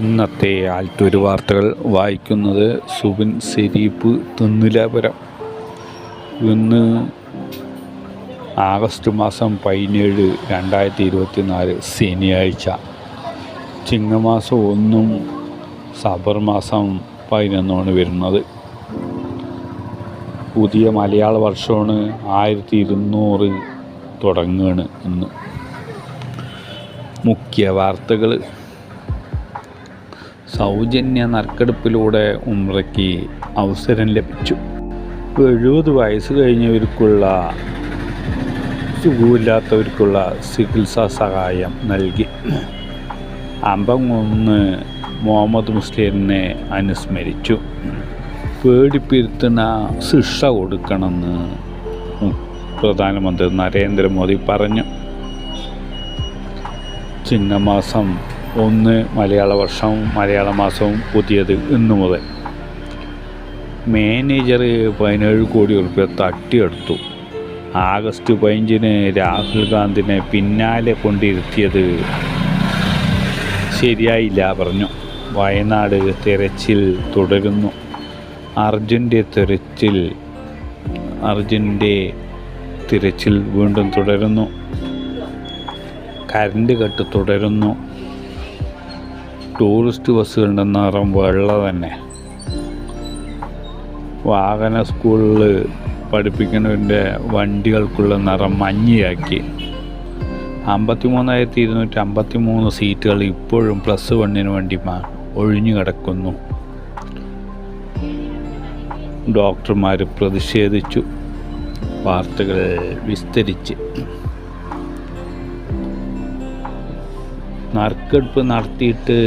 ഇന്നത്തെ ആൽത്തൂര് വാർത്തകൾ വായിക്കുന്നത് സുബിൻ സെരീപ്പ് തുന്നിലാപുരം. ഇന്ന് ആഗസ്റ്റ് മാസം പതിനേഴ് രണ്ടായിരത്തി ഇരുപത്തി നാല് ശനിയാഴ്ച. ചിങ്ങമാസം ഒന്നും സബർ മാസം പതിനൊന്നുമാണ് വരുന്നത്. പുതിയ മലയാള വർഷമാണ് ആയിരത്തി ഇരുന്നൂറ് തുടങ്ങുകയാണ് ഇന്ന്. മുഖ്യ വാർത്തകൾ സൗജന്യ നറുക്കെടുപ്പിലൂടെ ഉമ്രയ്ക്ക് അവസരം ലഭിച്ചു. എഴുപത് വയസ്സ് കഴിഞ്ഞവർക്കുള്ള സുഖമില്ലാത്തവർക്കുള്ള ചികിത്സാ സഹായം നൽകി. അമ്പം ഒന്ന് മുഹമ്മദ് മുസ്ലിനെ അനുസ്മരിച്ചു. പേടിപ്പിരുത്തുന്ന ശിക്ഷ കൊടുക്കണമെന്ന് പ്രധാനമന്ത്രി നരേന്ദ്രമോദി പറഞ്ഞു. ചിങ്ങമാസം ഒന്ന് മലയാള വർഷവും മലയാള മാസവും പുതിയത് ഇന്നു മുതൽ. മാനേജർ പതിനേഴ് കോടി റുപ്യ തട്ടിയെടുത്തു. ആഗസ്റ്റ് പതിനഞ്ചിന് രാഹുൽ ഗാന്ധിനെ പിന്നാലെ കൊണ്ടിരുത്തിയത് ശരിയായില്ല പറഞ്ഞു. വയനാട് തിരച്ചിൽ തുടരുന്നു. അർജുന്റെ തിരച്ചിൽ അർജുന്റെ തിരച്ചിൽ വീണ്ടും തുടരുന്നു. കരണ്ട് കട്ട് തുടരുന്നു. ടൂറിസ്റ്റ് ബസ്സുകളുടെ നിറം വെള്ള തന്നെ. വാഹന സ്കൂളിൽ പഠിപ്പിക്കുന്നവന്റെ വണ്ടികൾക്കുള്ള നിറം മഞ്ഞയാക്കി. അമ്പത്തി മൂന്നായിരത്തി ഇരുന്നൂറ്റി അമ്പത്തി മൂന്ന് സീറ്റുകൾ ഇപ്പോഴും പ്ലസ് വണ്ണിന് വേണ്ടി ഒഴിഞ്ഞു കിടക്കുന്നു. ഡോക്ടർമാർ പ്രതിഷേധിച്ചു. വാർത്തകൾ വിസ്തരിച്ച്. നറുക്കെടുപ്പ് നടത്തിയിട്ട്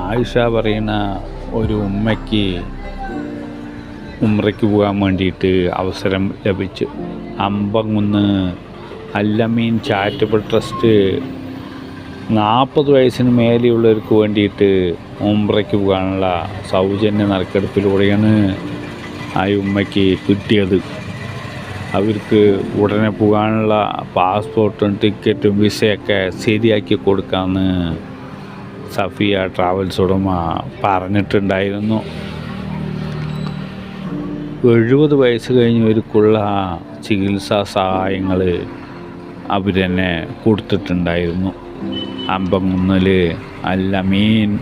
ആയിഷ പറയുന്ന ഒരു ഉമ്മയ്ക്ക് ഉമ്രയ്ക്ക് പോകാൻ വേണ്ടിയിട്ട് അവസരം ലഭിച്ചു. അമ്പങ്ങുന്ന് അല്ലമീൻ ചാരിറ്റബിൾ ട്രസ്റ്റ് നാൽപ്പത് വയസ്സിന് മേലെയുള്ളവർക്ക് വേണ്ടിയിട്ട് ഉമ്രയ്ക്ക് പോകാനുള്ള സൗജന്യ നറുക്കെടുപ്പിലൂടെയാണ് ആ ഉമ്മയ്ക്ക് കിട്ടിയത്. അവർക്ക് ഉടനെ പോകാനുള്ള പാസ്പോർട്ടും ടിക്കറ്റും വിസയൊക്കെ ശരിയാക്കി കൊടുക്കാമെന്ന് സഫിയ ട്രാവൽസ് ഉടമ പറഞ്ഞിട്ടുണ്ടായിരുന്നു. എഴുപത് വയസ്സ് കഴിഞ്ഞവർക്കുള്ള ചികിത്സാ സഹായങ്ങൾ അവർ തന്നെ കൊടുത്തിട്ടുണ്ടായിരുന്നു. അമ്പങ്ങുന്നൽ അല്ലമീൻ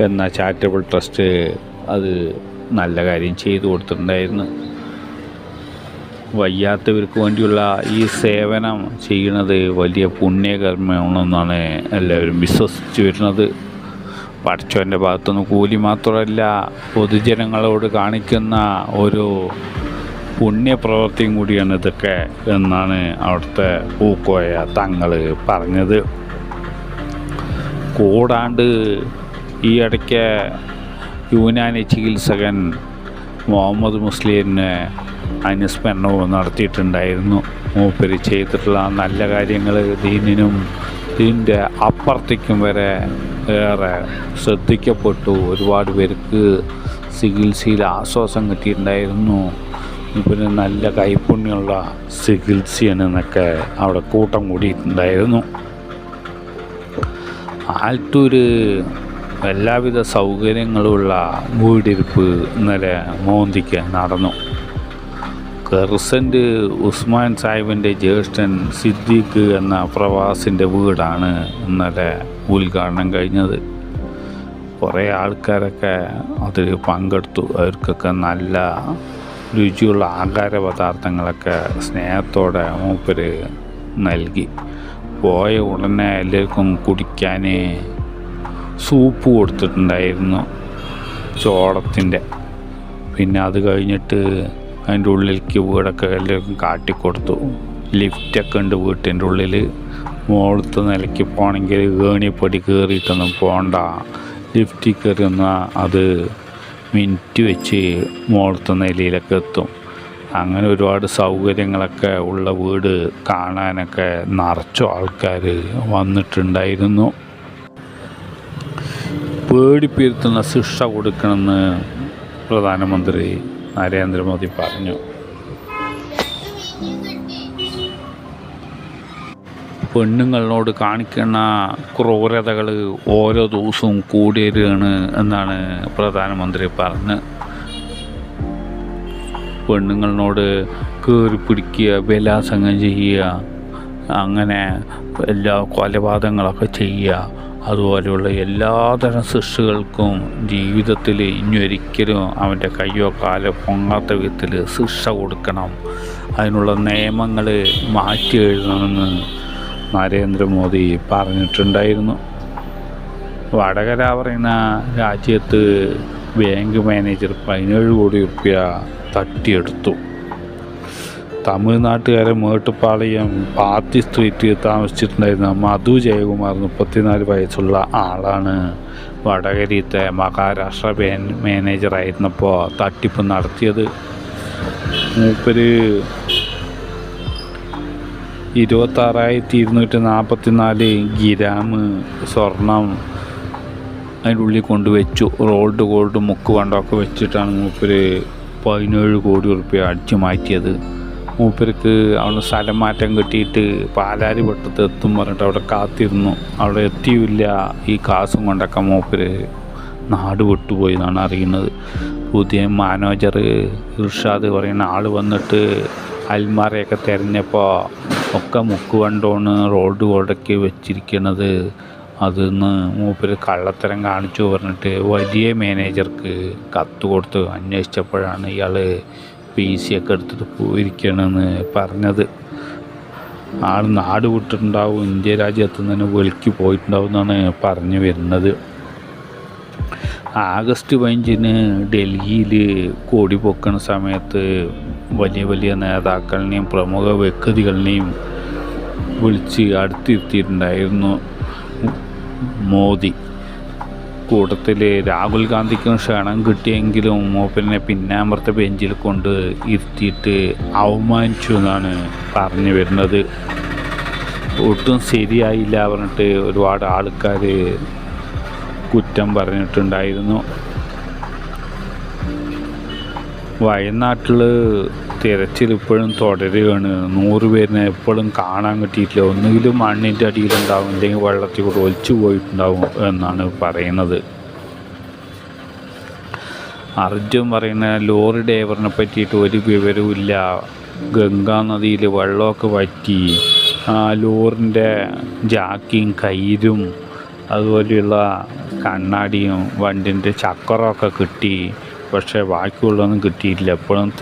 എന്ന ചാരിറ്റബിൾ ട്രസ്റ്റ് അത് നല്ല കാര്യം ചെയ്തു കൊടുത്തിട്ടുണ്ടായിരുന്നു. വയ്യാത്തവർക്ക് വേണ്ടിയുള്ള ഈ സേവനം ചെയ്യുന്നത് വലിയ പുണ്യകർമ്മമാണെന്നാണ് എല്ലാവരും വിശ്വസിച്ച് വരുന്നത്. പഠിച്ചവന്റെ ഭാഗത്തുനിന്ന് കൂലി മാത്രമല്ല പൊതുജനങ്ങളോട് കാണിക്കുന്ന ഒരു പുണ്യപ്രവൃത്തിയും കൂടിയാണ് ഇതൊക്കെ എന്നാണ് അവിടുത്തെ പൂക്കോയ തങ്ങൾ പറഞ്ഞത്. കൂടാണ്ട് ഈ ഇടയ്ക്ക് യൂനാനി ചികിത്സകൻ മുഹമ്മദ് മുസ്ലിമിനെ അനുസ്മരണവും നടത്തിയിട്ടുണ്ടായിരുന്നു. മൂപ്പര് ചെയ്തിട്ടുള്ള നല്ല കാര്യങ്ങൾ ദീനിനും ദീനിന്റെ അപ്പുറത്തേക്കും വരെ ഏറെ ശ്രദ്ധിക്കപ്പെട്ടു. ഒരുപാട് പേർക്ക് ചികിത്സയിൽ ആശ്വാസം കിട്ടിയിട്ടുണ്ടായിരുന്നു. മൂപ്പര് നല്ല കൈപ്പുണ്യമുള്ള ചികിത്സയെന്നൊക്കെ അവിടെ കൂട്ടം കൂടിയിട്ടുണ്ടായിരുന്നു. ആൽത്തൂര് എല്ലാവിധ സൗകര്യങ്ങളുള്ള വീടിരിപ്പ് ഇന്നലെ മോന്തിക്ക് നടന്നു. കെർസന്റ് ഉസ്മാൻ സാഹിബിന്റെ ജ്യേഷ്ഠൻ സിദ്ദീഖ് എന്ന പ്രവാസിന്റെ വീടാണ് ഇന്നലെ ഉദ്ഘാടനം കഴിഞ്ഞത്. കുറേ ആൾക്കാരൊക്കെ അതിൽ പങ്കെടുത്തു. അവർക്കൊക്കെ നല്ല രുചിയുള്ള ആഹാര പദാർത്ഥങ്ങളൊക്കെ സ്നേഹത്തോടെ മൂപ്പര് നൽകി. പോയ ഉടനെ എല്ലാവർക്കും കുടിക്കാൻ സൂപ്പ് കൊടുത്തിട്ടുണ്ടായിരുന്നു ചോളത്തിന്റെ പിന്നെ അത് കഴിഞ്ഞിട്ട് അതിന്റെ ഉള്ളിലേക്ക് വീടൊക്കെ എല്ലാവർക്കും കാട്ടിക്കൊടുത്തു. ലിഫ്റ്റൊക്കെ ഉണ്ട് വീട്ടിന്റെ ഉള്ളിൽ. മുകളത്തെ നിലയ്ക്ക് പോകണമെങ്കിൽ ഏണിപ്പടി കയറിയിട്ടൊന്നും പോകണ്ട. ലിഫ്റ്റിൽ കയറി എന്നാൽ അത് മിനിറ്റ് വെച്ച് മുകളത്തെ നിലയിലൊക്കെ എത്തും. അങ്ങനെ ഒരുപാട് സൗകര്യങ്ങളൊക്കെ ഉള്ള വീട് കാണാനൊക്കെ നിറച്ചു ആൾക്കാർ വന്നിട്ടുണ്ടായിരുന്നു. പേടിപ്പിരുത്തുന്ന ശിക്ഷ കൊടുക്കണമെന്ന് പ്രധാനമന്ത്രി നരേന്ദ്രമോദി പറഞ്ഞു. പെണ്ണുങ്ങളോട് കാണിക്കുന്ന ക്രൂരതകൾ ഓരോ ദിവസവും കൂടി വരികയാണ് എന്നാണ് പ്രധാനമന്ത്രി പറഞ്ഞ്. പെണ്ണുങ്ങളോട് കയറി പിടിക്കുക ബലാസംഗം ചെയ്യുക അങ്ങനെ എല്ലാ കൊലപാതകങ്ങളൊക്കെ ചെയ്യുക. അതുപോലെയുള്ള എല്ലാതരം ശിക്ഷകൾക്കും ജീവിതത്തിൽ ഇനി ഒരിക്കലും അവന്റെ കയ്യോ കാലോ പൊങ്ങാത്ത വിധത്തിൽ ശിക്ഷ കൊടുക്കണം. അതിനുള്ള നിയമങ്ങൾ മാറ്റി എഴുതണമെന്ന് നരേന്ദ്രമോദി പറഞ്ഞിട്ടുണ്ടായിരുന്നു. വടകര പറയുന്ന രാജ്യത്ത് ബാങ്ക് മാനേജർ പതിനേഴ് കോടി റുപ്യ തട്ടിയെടുത്തു. തമിഴ്നാട്ടുകാരെ മേട്ടുപ്പാളയം പാർട്ടി സ്ട്രീറ്റിൽ താമസിച്ചിട്ടുണ്ടായിരുന്ന മധു ജയകുമാർ മുപ്പത്തിനാല് വയസ്സുള്ള ആളാണ്. വടകരത്തെ മഹാരാഷ്ട്ര ബാൻ മാനേജറായിരുന്നപ്പോൾ തട്ടിപ്പ് നടത്തിയത്. മൂപ്പര് ഇരുപത്താറായിരത്തി ഇരുന്നൂറ്റി നാൽപ്പത്തി നാല് ഗ്രാം സ്വർണം അതിന്റെ ഉള്ളിൽ കൊണ്ടുവച്ചു. റോൾഡ് ഗോൾഡ് മുക്ക് പണ്ടൊക്കെ വെച്ചിട്ടാണ് മൂപ്പര് പതിനേഴ് കോടി റുപ്യ അടിച്ചു മാറ്റിയത്. മൂപ്പർക്ക് അവിടെ സ്ഥലം മാറ്റം കിട്ടിയിട്ട് പാലാരി വട്ടത്ത് എത്തും പറഞ്ഞിട്ട് അവിടെ കാത്തിരുന്നു. അവിടെ എത്തിയില്ല. ഈ കാസും കൊണ്ടൊക്കെ മൂപ്പര് നാട് വിട്ടുപോയി എന്നാണ് അറിയുന്നത്. പുതിയ മാനേജർ ഇർഷാദ് പറയുന്ന ആൾ വന്നിട്ട് അൽമാരയൊക്കെ തിരഞ്ഞപ്പോൾ ഒക്കെ മുക്ക് വണ്ടോണ് റോഡ് കൊടക്കി വെച്ചിരിക്കുന്നത് അതിന്ന് മൂപ്പര് കള്ളത്തരം കാണിച്ചു പറഞ്ഞിട്ട് വലിയ മാനേജർക്ക് കത്ത് കൊടുത്ത് അന്വേഷിച്ചപ്പോഴാണ് ഇയാൾ പി സി ഒക്കെ എടുത്തിട്ട് പോയിരിക്കണമെന്ന് പറഞ്ഞത്. ആൾ നാട് വിട്ടിട്ടുണ്ടാവും ഇന്ത്യ രാജ്യത്ത് നിന്ന് വെളിക്ക് പോയിട്ടുണ്ടാവും എന്നാണ് പറഞ്ഞു വരുന്നത്. ആഗസ്റ്റ് പതിനഞ്ചിന് ഡൽഹിയിൽ കൊടി പൊക്കണ സമയത്ത് വലിയ വലിയ നേതാക്കളിനെയും പ്രമുഖ വ്യക്തികളിനെയും വിളിച്ച് അടുത്തിരുത്തിയിട്ടുണ്ടായിരുന്നു മോദി. കൂട്ടത്തിൽ രാഹുൽ ഗാന്ധിക്കും ക്ഷണം കിട്ടിയെങ്കിലും മൂപ്പനെ പിന്നാമ്പുറത്തെ ബെഞ്ചിൽ കൊണ്ട് ഇരുത്തിയിട്ട് അവമാനിച്ചു എന്നാണ് പറഞ്ഞു വരുന്നത്. ഒട്ടും ശരിയായില്ല പറഞ്ഞിട്ട് ഒരുപാട് ആൾക്കാർ കുറ്റം പറഞ്ഞിട്ടുണ്ടായിരുന്നു. വയനാട്ടിൽ തിരച്ചിൽ ഇപ്പോഴും തുടരുകയാണ്. നൂറ് പേരിനെ എപ്പോഴും കാണാൻ കിട്ടിയിട്ടില്ല. ഒന്നുകിലും മണ്ണിന്റെ അടിയിലുണ്ടാവും അല്ലെങ്കിൽ വെള്ളത്തിൽ കൂടെ ഒലിച്ചു പോയിട്ടുണ്ടാവും എന്നാണ് പറയുന്നത്. അർജുൻ പറയുന്ന ലോറി ഡ്രൈവറിനെ പറ്റിയിട്ട് ഒരു വിവരവും ഇല്ല. ഗംഗാ നദിയിൽ വെള്ളമൊക്കെ വറ്റി. ആ ലോറിന്റെ ജാക്കിയും കയ്യിലും അതുപോലെയുള്ള കണ്ണാടിയും വണ്ടിന്റെ ചക്രമൊക്കെ കിട്ടി. പക്ഷേ ബാക്കിയുള്ളതൊന്നും കിട്ടിയിട്ടില്ല. എപ്പോഴും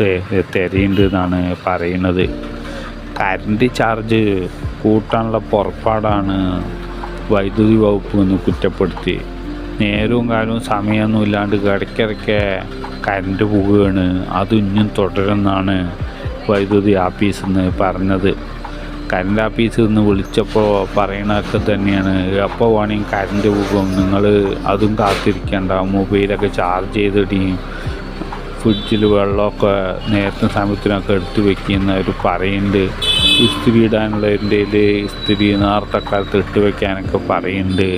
തിരയുണ്ട് എന്നാണ് പറയുന്നത്. കറണ്ട് ചാർജ് കൂട്ടാനുള്ള പുറപ്പാടാണ് വൈദ്യുതി വകുപ്പ് എന്ന് കുറ്റപ്പെടുത്തി. നേരവും കാലവും സമയമൊന്നും ഇല്ലാണ്ട് ഇടയ്ക്കിടയ്ക്ക് കറണ്ട് പോവുകയാണ്. അത് ഇനിയും തുടരുമെന്നാണ് വൈദ്യുതി ആഫീസിൽ നിന്ന് പറഞ്ഞത്. കറണ്ട് ഓഫീസിൽ നിന്ന് വിളിച്ചപ്പോൾ പറയണതൊക്കെ തന്നെയാണ്. എപ്പോൾ വേണമെങ്കിൽ കറണ്ട് പോകും. നിങ്ങൾ അതും കാത്തിരിക്കേണ്ട. മൊബൈലൊക്കെ ചാർജ് ചെയ്തിടുകയും ഫ്രിഡ്ജിൽ വെള്ളമൊക്കെ നേരത്തെ സമയത്തിനൊക്കെ എടുത്ത് വെക്കുന്ന അവർ പറയുന്നുണ്ട് ഇസ്തിരി ഇടാനുള്ളതിന്റെ ഇസ്തിരി നേരത്തെ കാലത്ത് ഇട്ട് വെക്കാനൊക്കെ പറയുന്നുണ്ട്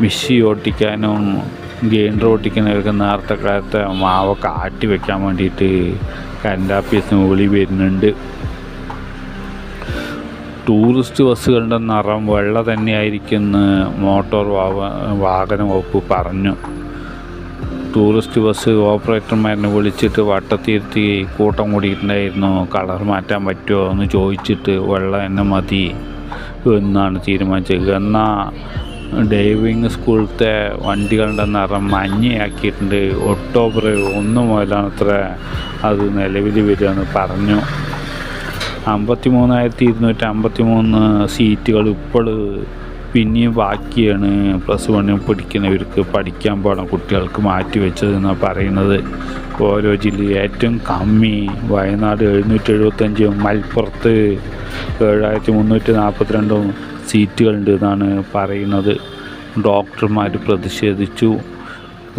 മിഷി ഓട്ടിക്കാനും ഗ്രൈൻഡർ ഓട്ടിക്കാനൊക്കെ നേരത്തെ കാലത്തെ മാവൊക്കെ ആട്ടി വെക്കാൻ വേണ്ടിയിട്ട് കറണ്ട് ഓഫീസിന് വിളി വരുന്നുണ്ട്. ടൂറിസ്റ്റ് ബസ്സുകളുടെ നിറം വെള്ള തന്നെയായിരിക്കുമെന്ന് മോട്ടോർ വാഹ വാഹന വകുപ്പ് പറഞ്ഞു. ടൂറിസ്റ്റ് ബസ് ഓപ്പറേറ്റർമാരിനെ വിളിച്ചിട്ട് വട്ടത്തിരുത്തി കൂട്ടം കൂടിയിട്ടുണ്ടായിരുന്നു. കളർ മാറ്റാൻ പറ്റുമോ എന്ന് ചോദിച്ചിട്ട് വെള്ളം തന്നെ മതി എന്നാണ് തീരുമാനിച്ചത്. എന്നാൽ ഡ്രൈവിംഗ് സ്കൂളത്തെ വണ്ടികളുടെ നിറം മഞ്ഞയാക്കിയിട്ടുണ്ട്. ഒക്ടോബർ ഒന്ന് മുതലാണ് അത്ര അത് നിലവിൽ വരികയെന്ന് പറഞ്ഞു. അമ്പത്തി മൂന്നായിരത്തി ഇരുന്നൂറ്റി അമ്പത്തി മൂന്ന് സീറ്റുകൾ ഇപ്പോൾ പിന്നെയും ബാക്കിയാണ്. പ്ലസ് വണ്ണിൽ പഠിക്കുന്നവർക്ക് പഠിക്കാൻ പോകണം കുട്ടികൾക്ക് മാറ്റി വെച്ചതെന്നാണ് പറയുന്നത്. ഓരോ ജില്ലയിൽ ഏറ്റവും കമ്മി വയനാട് എഴുന്നൂറ്റി എഴുപത്തഞ്ചും മലപ്പുറത്ത് ഏഴായിരത്തി മുന്നൂറ്റി നാൽപ്പത്തിരണ്ടും സീറ്റുകളുണ്ട് എന്നാണ് പറയുന്നത്. ഡോക്ടർമാർ പ്രതിഷേധിച്ചു.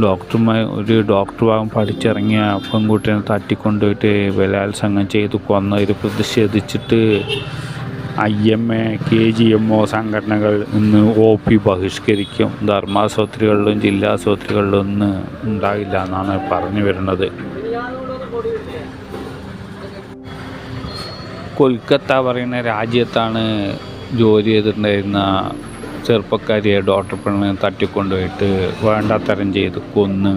ഡോക്ടർമാർ ഒരു ഡോക്ടർ ഭാഗം പഠിച്ചിറങ്ങിയ പെൺകുട്ടിയെ തട്ടിക്കൊണ്ടുപോയിട്ട് ബലാത്സംഗം ചെയ്ത് കൊന്ന ഇത് പ്രതിഷേധിച്ചിട്ട് I M A K G M O സംഘടനകൾ ഇന്ന് ഒ പി ബഹിഷ്കരിക്കും. ധർമാശുപത്രികളിലും ജില്ലാ ആശുപത്രികളിലും ഇന്ന് ഉണ്ടാകില്ല എന്നാണ് പറഞ്ഞു വരുന്നത്. കൊൽക്കത്ത പറയുന്ന രാജ്യത്താണ് ജോലി ചെയ്തിട്ടുണ്ടായിരുന്ന ചെറുപ്പക്കാരിയെ ഡോക്ടർ പെണ്ണിനെ തട്ടിക്കൊണ്ടുപോയിട്ട് വേണ്ടാത്തരം ചെയ്ത് കൊന്ന്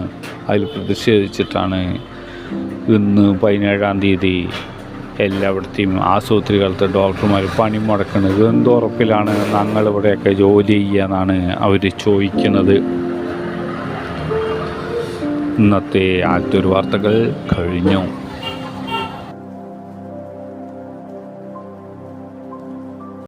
അതിൽ പ്രതിഷേധിച്ചിട്ടാണ് ഇന്ന് പതിനേഴാം തീയതി എല്ലായിടത്തെയും ആശുപത്രികളത്തെ ഡോക്ടർമാർ പണി മുടക്കുന്നത്. എന്തുറപ്പിലാണ് ഞങ്ങളിവിടെയൊക്കെ ജോലി ചെയ്യാന്നാണ് അവർ ചോദിക്കുന്നത്. ഇന്നത്തെ ആദ്യത്തെ ഒരു വാർത്തകൾ കഴിഞ്ഞു.